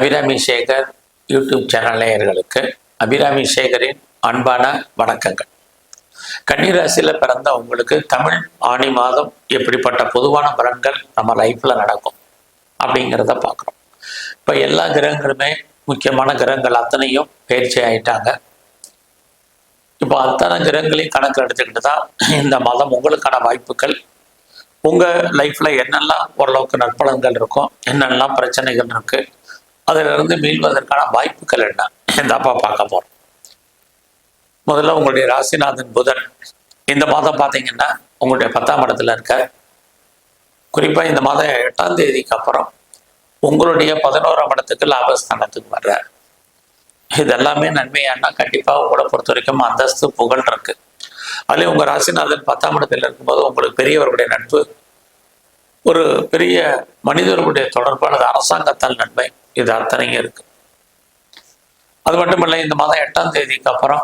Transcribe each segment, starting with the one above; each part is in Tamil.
அபிராமி சேகர் யூடியூப் சேனல் நேயர்களுக்கு அபிராமி சேகரின் அன்பான வணக்கங்கள். கன்னிராசியில் பிறந்த உங்களுக்கு தமிழ் ஆணி மாதம் எப்படிப்பட்ட பொதுவான பலன்கள் நம்ம லைஃப்பில் நடக்கும் அப்படிங்கிறத பார்க்குறோம். இப்போ எல்லா கிரகங்களுமே முக்கியமான கிரகங்கள் அத்தனையும் பயிற்சி ஆயிட்டாங்க. இப்போ அத்தனை கிரகங்களையும் கணக்கு எடுத்துக்கிட்டு தான் இந்த மாதம் உங்களுக்கான வாய்ப்புகள். உங்கள் லைஃப்பில் என்னெல்லாம் ஓரளவுக்கு நற்பலன்கள் இருக்கும் என்னெல்லாம் பிரச்சனைகள் இருக்குது அதிலிருந்து மீள்வதற்கான வாய்ப்புகள் என்ன இந்த அப்பா பார்க்க போகிறோம் முதல்ல உங்களுடைய ராசிநாதன் புதன். இந்த மாதம் பார்த்தீங்கன்னா உங்களுடைய பத்தாம் இடத்துல இருக்க குறிப்பாக இந்த மாதம் எட்டாம் தேதிக்கு அப்புறம் உங்களுடைய பதினோராம் இடத்துக்கு லாபஸ்தானத்துக்கு வர்றார். இது எல்லாமே நன்மையானா கண்டிப்பாக உங்களை பொறுத்த வரைக்கும் அந்தஸ்து புகழ் இருக்கு. அதுலேயும் உங்கள் ராசிநாதன் பத்தாம் இடத்துல இருக்கும்போது உங்களுக்கு பெரியவர்களுடைய நட்பு ஒரு பெரிய மனிதர்களுடைய தொடர்பானது அரசாங்கத்தால் நன்மை இது அத்தனையும் இருக்கு. அது மட்டும் இல்லை இந்த மாதம் எட்டாம் தேதிக்கு அப்புறம்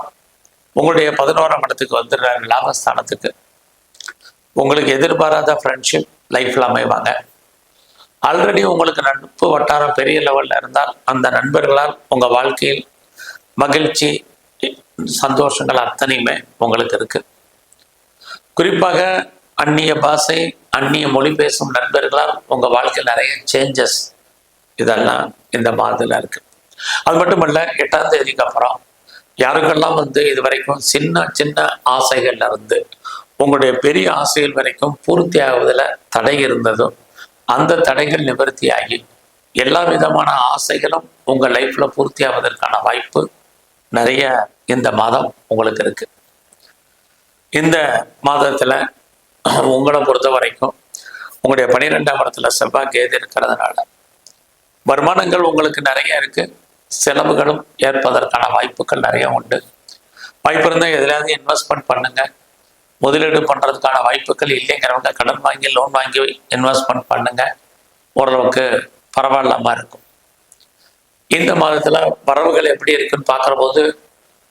உங்களுடைய பதினோராம் இடத்துக்கு வந்துடுறாங்க லாபஸ்தானத்துக்கு. உங்களுக்கு எதிர்பாராத ஃப்ரெண்ட்ஷிப் லைஃப்பில் அமைவாங்க. ஆல்ரெடி உங்களுக்கு நட்பு வட்டாரம் பெரிய லெவலில் இருந்தால் அந்த நண்பர்களால் உங்கள் வாழ்க்கையில் மகிழ்ச்சி சந்தோஷங்கள் அத்தனையுமே உங்களுக்கு இருக்கு. குறிப்பாக அந்நிய பாஷை அந்நிய மொழி பேசும் நண்பர்களால் உங்கள் வாழ்க்கையில் நிறைய சேஞ்சஸ் இதெல்லாம் இந்த மாதத்தில் இருக்கு. அது மட்டுமல்ல எட்டாம் தேதிக்கு அப்புறம் யாருக்கெல்லாம் வந்து இது வரைக்கும் சின்ன சின்ன ஆசைகள்ல இருந்து உங்களுடைய பெரிய ஆசைகள் வரைக்கும் பூர்த்தி ஆகுவதில் தடை இருந்ததும் அந்த தடைகள் நிவர்த்தியாகி எல்லா விதமான ஆசைகளும் உங்கள் லைஃப்பில் பூர்த்தி ஆவதற்கான வாய்ப்பு நிறைய இந்த மாதம் உங்களுக்கு இருக்கு. இந்த மாதத்தில் உங்களை பொறுத்த வரைக்கும் உங்களுடைய பன்னிரெண்டாம் இடத்துல செவ்வாய் கேது இருக்கிறதுனால வருமானங்கள் உங்களுக்கு நிறைய இருக்கு. செலவுகளும் ஏற்பதற்கான வாய்ப்புகள் நிறைய உண்டு. வாய்ப்பு இருந்தால் எதிலாவது இன்வெஸ்ட்மெண்ட் பண்ணுங்க. முதலீடு பண்ணுறதுக்கான வாய்ப்புகள் இல்லைங்கிறவங்க கடன் வாங்கி லோன் வாங்கி இன்வெஸ்ட்மெண்ட் பண்ணுங்க. ஓரளவுக்கு பரவாயில்லாமல் இருக்கும். இந்த மாதத்தில் வரவுகள் எப்படி இருக்குன்னு பார்க்குற போது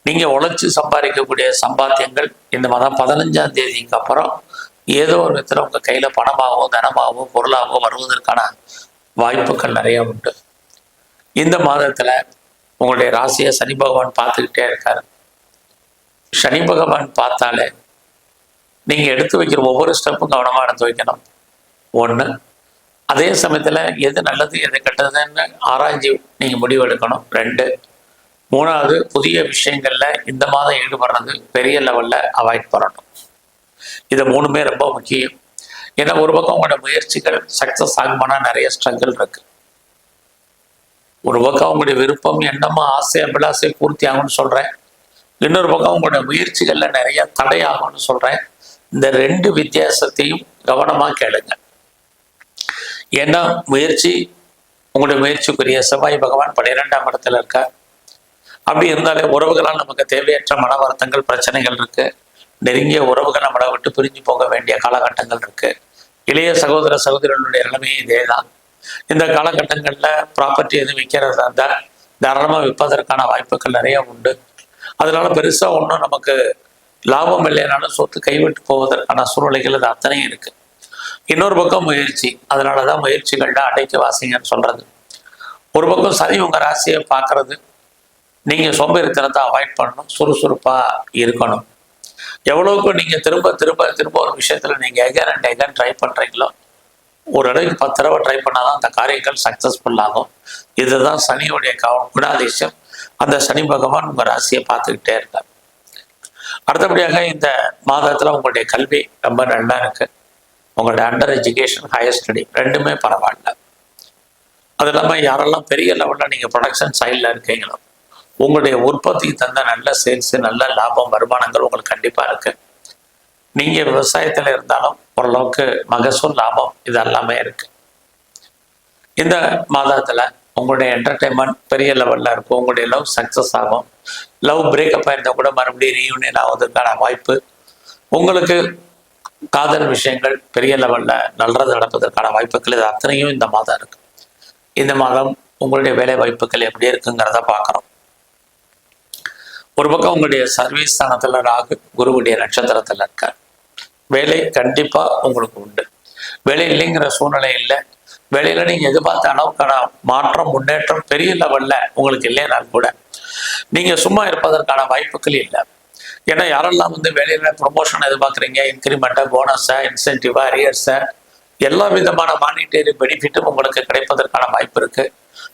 நீங்கள் உழைச்சி சம்பாதிக்கக்கூடிய சம்பாத்தியங்கள் இந்த மாதம் பதினஞ்சாம் தேதிக்கு அப்புறம் ஏதோ ஒரு விதத்தில் உங்கள் கையில் பணமாகவோ தனமாகவோ பொருளாகவோ வருவதற்கான வாய்ப்புகள் நிறைய உண்டு. இந்த மாதத்தில் உங்களுடைய ராசியை சனி பகவான் பார்த்துக்கிட்டே இருக்கார். சனி பகவான் பார்த்தாலே நீங்கள் எடுத்து வைக்கிற ஒவ்வொரு ஸ்டெப்பும் கவனமாக எடுத்து வைக்கணும். ஒன்று அதே சமயத்தில் எது நல்லது எது கெட்டதுன்னு ஆராய்ச்சி நீங்கள் முடிவெடுக்கணும் ரெண்டு மூணாவது புதிய விஷயங்களில் இந்த மாதம் ஈடுபடுறது பெரிய லெவலில் அவாய்ட் பண்ணணும். இது மூணுமே ரொம்ப முக்கியம். ஏன்னா ஒரு பக்கம் உங்களோட முயற்சிகள் சக்சஸ் ஆகுமானா நிறைய ஸ்ட்ரகிள் இருக்கு. ஒரு பக்கம் உங்களுடைய விருப்பம் எண்ணமோ ஆசை அபிலாசை பூர்த்தி ஆகும்னு சொல்றேன். இன்னொரு பக்கம் உங்களோட முயற்சிகள்ல நிறைய தடையாகும்னு சொல்றேன். இந்த ரெண்டு வித்தியாசத்தையும் கவனமா கேளுங்க. ஏன்னா முயற்சி உங்களுடைய முயற்சிக்குரிய செவ்வாய் பகவான் பன்னிரெண்டாம் இடத்துல இருக்கா அப்படி இருந்தாலே உறவுகளால் நமக்கு தேவையற்ற மன வருத்தங்கள் பிரச்சனைகள் இருக்கு. நெருங்கிய உறவுகள் நம்மளை விட்டு பிரிஞ்சு போக வேண்டிய காலகட்டங்கள் இருக்கு. இளைய சகோதர சகோதரர்களுடைய நிலைமையும் இதே தான் இந்த காலகட்டங்களில் ப்ராப்பர்ட்டி எதுவும் விற்கிறதா இருந்தால் தாராளமாக விற்பதற்கான வாய்ப்புகள் நிறைய உண்டு. அதனால பெருசாக ஒன்றும் நமக்கு லாபம் இல்லைனாலும் சொத்து கைவிட்டு போவதற்கான சூழ்நிலைகள் அது அத்தனையும் இருக்கு. இன்னொரு பக்கம் முயற்சி. அதனால தான் முயற்சிகள்ல அடைக்க வாசிங்கன்னு சொல்றது. ஒரு பக்கம் சரி உங்கள் ராசியை பார்க்கறது. நீங்க சோம்பேறித்தனத்தை அவாய்ட் பண்ணணும் சுறுசுறுப்பாக இருக்கணும். எவ்வளவுக்கு நீங்க திரும்ப திரும்ப திரும்ப ஒரு விஷயத்துல நீங்க எகன் அண்ட் எகன் ட்ரை பண்றீங்களோ ஒரு அளவுக்கு பத்து தடவை ட்ரை பண்ணாதான் அந்த காரியங்கள் சக்ஸஸ்ஃபுல் ஆகும். இதுதான் சனியுடைய கவ- குணாதிசயம். அந்த சனி பகவான் உங்க ராசியை பார்த்துக்கிட்டே இருக்கார் அடுத்தபடியாக இந்த மாதத்துல உங்களுடைய கல்வி ரொம்ப நல்லா இருக்கு. உங்களுடைய அண்டர் எஜுகேஷன் ஹையர் ஸ்டடி ரெண்டுமே பரவாயில்ல. அது இல்லாமல் யாரெல்லாம் பெரிய லெவலில் நீங்கள் ப்ரொடக்ஷன் சைடில் இருக்கீங்களோ உங்களுடைய உற்பத்திக்கு தந்த நல்ல சேல்ஸ் நல்ல லாபம் வருமானங்கள் உங்களுக்கு கண்டிப்பாக இருக்கு. நீங்கள் விவசாயத்தில் இருந்தாலும் ஓரளவுக்கு மகசூல் லாபம் இது எல்லாமே இருக்கு. இந்த மாதத்தில் உங்களுடைய என்டர்டைன்மெண்ட் பெரிய லெவலில் இருக்கும். உங்களுடைய லவ் சக்ஸஸ் ஆகும். லவ் பிரேக்கப் ஆயிருந்தால் கூட மறுபடியும் ரீயூனியன் ஆவதற்கான வாய்ப்பு. உங்களுக்கு காதல் விஷயங்கள் பெரிய லெவலில் நல்லது நடப்பதற்கான வாய்ப்புகள் இது அத்தனையும் இந்த மாதம் இருக்கு. இந்த மாதம் உங்களுடைய வேலை வாய்ப்புகள் எப்படி இருக்குங்கிறத பார்க்குறோம். ஒரு பக்கம் உங்களுடைய சர்வீஸ் ஸ்தானத்துல ராகு குருவுடைய நட்சத்திரத்துல இருக்கார். வேலை கண்டிப்பா உங்களுக்கு உண்டு. வேலை இல்லைங்கிற சூழ்நிலை இல்லை. வேலையில நீங்க எதிர்பார்த்த அளவுக்கான மாற்றம் முன்னேற்றம் பெரிய லெவல்ல உங்களுக்கு இல்லைனாலும் கூட நீங்க சும்மா இருப்பதற்கான வாய்ப்புகள் இல்லை. ஏன்னா யாரெல்லாம் வந்து வேலையில ப்ரொமோஷன் எதிர்பார்க்குறீங்க இன்க்ரிமெண்ட்டை போனஸை இன்சென்டிவா அரியர்ஸை எல்லா விதமான மானிட்டரி பெனிஃபிட்டும் உங்களுக்கு கிடைப்பதற்கான வாய்ப்பு இருக்கு.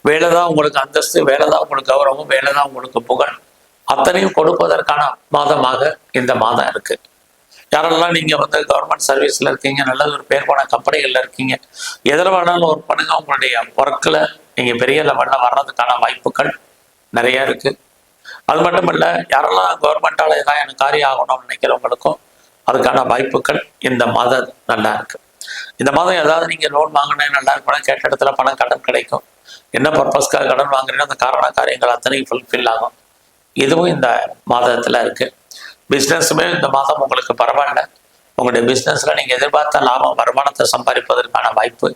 வேலை தான் உங்களுக்கு அந்தஸ்து வேலை தான் உங்களுக்கு கௌரவம் வேலை தான் உங்களுக்கு புகழ். அத்தனையும் கொடுப்பதற்கான மாதமாக இந்த மாதம் இருக்கு. யாரெல்லாம் நீங்க வந்து கவர்மெண்ட் சர்வீஸ்ல இருக்கீங்க நல்ல ஒரு பேர் போன கம்பெனிகள்ல இருக்கீங்க எதில் வேணாலும் ஒர்க் பண்ணுங்க உங்களுடைய ஒர்க்கில் நீங்க பெரிய லெவல்ல வர்றதுக்கான வாய்ப்புகள் நிறைய இருக்கு. அது மட்டும் இல்ல யாரெல்லாம் கவர்மெண்டால ஏதாவது எனக்கு காரியம் ஆகணும்னு நினைக்கிறவங்களுக்கும் அதுக்கான வாய்ப்புகள் இந்த மாதம் நல்லா இருக்கு. இந்த மாதம் ஏதாவது நீங்க லோன் வாங்கினா நல்லா இருக்கணும் கேட்ட இடத்துல பணம் கடன் கிடைக்கும். என்ன பர்பஸ்க்காக கடன் வாங்குறீங்கன்னா அந்த காரண காரியங்கள் அத்தனையும் ஃபுல்ஃபில் ஆகும். இதுவும் இந்த மாதத்துல இருக்கு. பிஸ்னஸுமே இந்த மாதம் உங்களுக்கு பரவாயில்ல. உங்களுடைய பிஸ்னஸ்ல நீங்க எதிர்பார்த்த லாபம் வருமானத்தை சம்பாதிப்பதற்கான வாய்ப்பு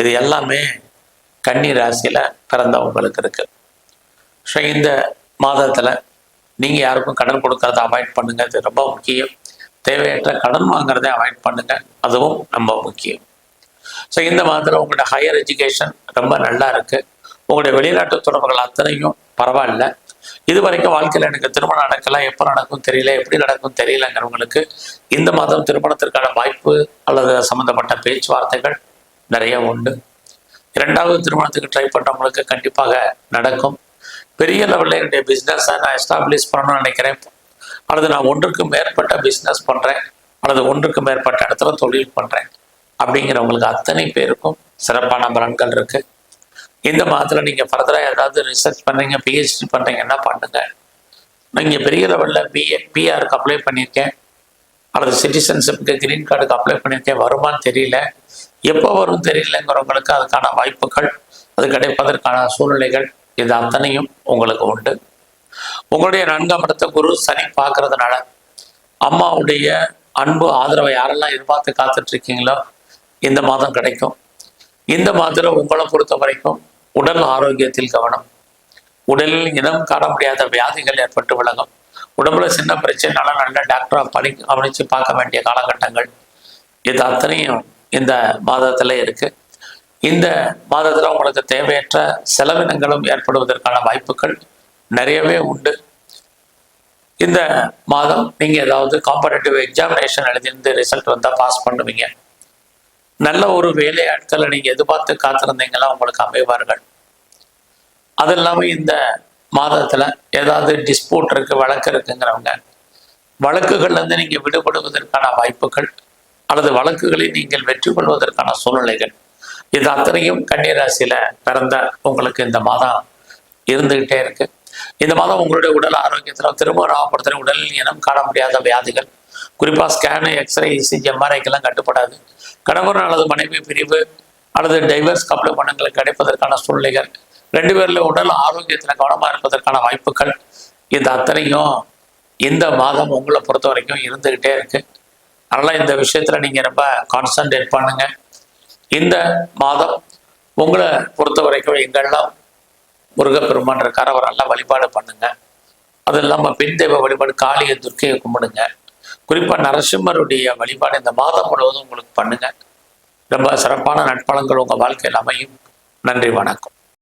இது எல்லாமே கன்னி ராசியில பிறந்தவங்களுக்கு இருக்கு. ஸோ இந்த மாதத்துல நீங்க யாருக்கும் கடன் கொடுக்கறத அவாய்ட் பண்ணுங்க. இது ரொம்ப முக்கியம். தேவையற்ற கடன் வாங்குறதை அவாய்ட் பண்ணுங்க. அதுவும் ரொம்ப முக்கியம். ஸோ இந்த மாதத்துல உங்களோட ஹையர் எஜுகேஷன் ரொம்ப நல்லா இருக்கு. உங்களுடைய வெளிநாட்டு தொடர்புகள் அத்தனையும் பரவாயில்ல. இது வரைக்கும் வாழ்க்கையில் எனக்கு திருமணம் நடக்கலாம் எப்போ நடக்கும் தெரியல எப்படி நடக்கும் தெரியலங்கிறவங்களுக்கு இந்த மாதம் திருமணத்திற்கான வாய்ப்பு அல்லது சம்மந்தப்பட்ட பேச்சுவார்த்தைகள் நிறைய உண்டு. இரண்டாவது திருமணத்துக்கு ட்ரை பண்ணுறவங்களுக்கு கண்டிப்பாக நடக்கும். பெரிய லெவலில் என்னுடைய பிஸ்னஸை நான் எஸ்டாப்ளிஷ் பண்ணணும்னு நினைக்கிறேன். அல்லது நான் ஒன்றுக்கு மேற்பட்ட பிஸ்னஸ் பண்ணுறேன் அல்லது ஒன்றுக்கு மேற்பட்ட இடத்துல தொழில் பண்ணுறேன் அப்படிங்கிறவங்களுக்கு அத்தனை பேருக்கும் சிறப்பான பலன்கள் இருக்கு. இந்த மாதத்தில் நீங்கள் ஃபர்தராக ஏதாவது ரிசர்ச் பண்ணுறீங்க பிஹெச்டி பண்ணுறீங்கன்னா பண்ணுங்க. நீங்கள் பெரிய லெவலில் பிஏ பிஆருக்கு அப்ளை பண்ணியிருக்கேன். அல்லது சிட்டிசன்ஷிப்புக்கு கிரீன் கார்டுக்கு அப்ளை பண்ணியிருக்கேன். வருமான்னு தெரியல. எப்போ வரும் தெரியலங்கிறவங்களுக்கு அதுக்கான வாய்ப்புகள் அது கிடைப்பதற்கான சூழ்நிலைகள் இது அத்தனையும் உங்களுக்கு உண்டு. உங்களுடைய நான்காம் இடத்த குரு சனி பார்க்கறதுனால அம்மாவுடைய அன்பு ஆதரவை யாரெல்லாம் எதிர்பார்த்து காத்துட்ருக்கீங்களோ இந்த மாதம் கிடைக்கும். இந்த மாதத்தில் உங்களை பொறுத்த வரைக்கும் உடல் ஆரோக்கியத்தில் கவனம். உடலில் இனம் காண முடியாத வியாதிகள் ஏற்பட்டு விலகும். உடம்புல சின்ன பிரச்சனைனால நல்ல டாக்டரா பணி கவனித்து பார்க்க வேண்டிய காலகட்டங்கள் இது அத்தனையும் இந்த மாதத்தில் இருக்கு. இந்த மாதத்தில் உங்களுக்கு தேவையற்ற செலவினங்களும் ஏற்படுவதற்கான வாய்ப்புகள் நிறையவே உண்டு. இந்த மாதம் நீங்கள் ஏதாவது காம்படேட்டிவ் எக்ஸாமினேஷன் எழுதிருந்து ரிசல்ட் வந்தால் பாஸ் பண்ணுவீங்க. நல்ல ஒரு வேலை ஆட்களை நீங்க எதிர்பார்த்து காத்திருந்தீங்களா உங்களுக்கு அமைவார்கள். அது இல்லாம இந்த மாதத்துல ஏதாவது டிஸ்பியூட் இருக்கு வழக்கு இருக்குங்கிறவங்க வழக்குகள்ல இருந்து நீங்க விடுபடுவதற்கான வாய்ப்புகள் அல்லது வழக்குகளில் நீங்கள் வெற்றி கொள்வதற்கான சூழ்நிலைகள் இது அத்தனையும் கன்னிராசியில பிறந்த உங்களுக்கு இந்த மாதம் இருந்துகிட்டே இருக்கு. இந்த மாதம் உங்களுடைய உடல் ஆரோக்கியத்துல திருமண ஞாபகப்படுத்துகிற உடலில் இனம் காண முடியாத வியாதிகள் குறிப்பா ஸ்கேனு எக்ஸ்ரே இசிஜி எம்ஆர்ஐக்கெல்லாம் கட்டுப்படாது. கணவன் அல்லது மனைவி பிரிவு அல்லது டைவர்ஸ் கப்ளை பணங்களை கிடைப்பதற்கான சூழ்நிலைகள். ரெண்டு பேரில் உடல் ஆரோக்கியத்தில் கவனமாக இருப்பதற்கான வாய்ப்புகள். இது அத்தனையும் இந்த மாதம் உங்களை பொறுத்த வரைக்கும் இருந்துக்கிட்டே இருக்கு. அதனால் இந்த விஷயத்தில் நீங்கள் ரொம்ப கான்சன்ட்ரேட் பண்ணுங்க. இந்த மாதம் உங்களை பொறுத்த வரைக்கும் எங்கெல்லாம் முருகப்பெருமான் இருக்கார் அவர் நல்லா வழிபாடு பண்ணுங்க. அது இல்லாமல் பெண் தெய்வ வழிபாடு காளியை துர்க்கையை கும்பிடுங்க. குறிப்பா நரசிம்மருடைய வழிபாடு இந்த மாதம் முழுவதும் உங்களுக்கு பண்ணுங்க. ரொம்ப சிறப்பான நட்பலங்கள் உங்க வாழ்க்கையில் அமையும். நன்றி வணக்கம்.